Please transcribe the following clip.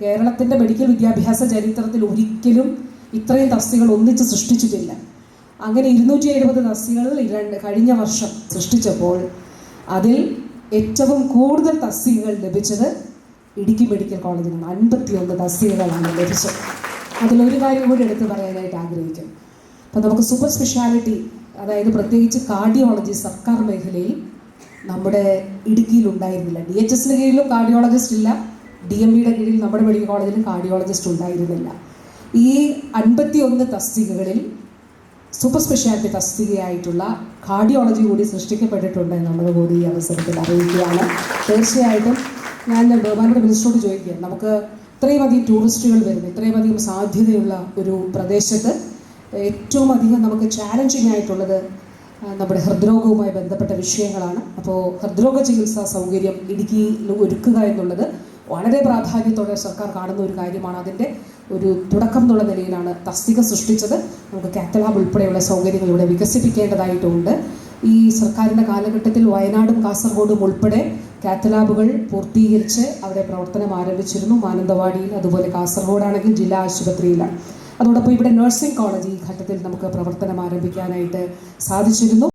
കേരളത്തിന്റെ മെഡിക്കൽ വിദ്യാഭ്യാസ ചരിത്രത്തിൽ ഒരിക്കലും ഇത്രയും തസ്തികൾ ഒന്നിച്ച് സൃഷ്ടിച്ചിട്ടില്ല. അങ്ങനെ ഇരുന്നൂറ്റി എഴുപത് തസ്തികൾ രണ്ട് കഴിഞ്ഞ വർഷം സൃഷ്ടിച്ചപ്പോൾ അതിൽ ഏറ്റവും കൂടുതൽ തസ്തികകൾ ലഭിച്ചത് ഇടുക്കി മെഡിക്കൽ കോളേജിനാണ് അൻപത്തിയൊന്ന് തസ്തികകളാണ് ലഭിച്ചത്. അതിലൊരു കാര്യം കൂടി എടുത്തു പറയാനായിട്ട് ആഗ്രഹിക്കും അപ്പോൾ നമുക്ക് സൂപ്പർ സ്പെഷ്യാലിറ്റി അതായത് പ്രത്യേകിച്ച് കാർഡിയോളജി സർക്കാർ മേഖലയിൽ നമ്മുടെ ഇടുക്കിയിൽ ഉണ്ടായിരുന്നില്ല. ഡി എച്ച് എസിന് കീഴിലും കാർഡിയോളജിസ്റ്റ് ഇല്ല. ഡി എം ബിയുടെ കീഴിൽ നമ്മുടെ മെഡിക്കൽ കോളേജിൽ കാർഡിയോളജിസ്റ്റ് ഉണ്ടായിരുന്നില്ല. ഈ അൻപത്തി ഒന്ന് തസ്തികകളിൽ സൂപ്പർ സ്പെഷ്യാലിറ്റി തസ്തികയായിട്ടുള്ള കാർഡിയോളജി കൂടി സൃഷ്ടിക്കപ്പെട്ടിട്ടുണ്ട് എന്നുള്ളത് കൂടി ഈ അവസരത്തിൽ അറിയിക്കുകയാണ്. തീർച്ചയായിട്ടും ഞാൻ ബഹുമാനയുടെ മിനിസ്റ്ററോട് ചോദിക്കുക നമുക്ക് ഇത്രയും അധികം ടൂറിസ്റ്റുകൾ വരുന്നു ഇത്രയും അധികം സാധ്യതയുള്ള ഒരു പ്രദേശത്ത് ഏറ്റവും അധികം നമുക്ക് ചാലഞ്ചിങ് ആയിട്ടുള്ളത് നമ്മുടെ ഹൃദ്രോഗവുമായി ബന്ധപ്പെട്ട വിഷയങ്ങളാണ്. അപ്പോൾ ഹൃദ്രോഗ ചികിത്സാ സൗകര്യം ഇടുക്കിയിൽ ഒരുക്കുക എന്നുള്ളത് വളരെ പ്രാധാന്യത്തോടെ സർക്കാർ കാണുന്ന ഒരു കാര്യമാണ്. അതിന്റെ ഒരു തുടക്കം എന്നുള്ള നിലയിലാണ് തസ്തിക സൃഷ്ടിച്ചത്. നമുക്ക് കാത്തലാബ് ഉൾപ്പെടെയുള്ള സൗകര്യങ്ങൾ ഇവിടെ വികസിപ്പിക്കേണ്ടതായിട്ടുണ്ട്. ഈ സർക്കാരിന്റെ കാലഘട്ടത്തിൽ വയനാടും കാസർഗോഡും ഉൾപ്പെടെ കാത്തലാബുകൾ പൂർത്തീകരിച്ച് അവിടെ പ്രവർത്തനം ആരംഭിച്ചിരുന്നു. മാനന്തവാടിയിൽ അതുപോലെ കാസർഗോഡാണെങ്കിൽ ജില്ലാ ആശുപത്രിയിലാണ്. അതോടൊപ്പം ഇവിടെ നഴ്സിംഗ് കോളേജ് ഈ ഘട്ടത്തിൽ നമുക്ക് പ്രവർത്തനം ആരംഭിക്കാനായിട്ട് സാധിച്ചിരുന്നു.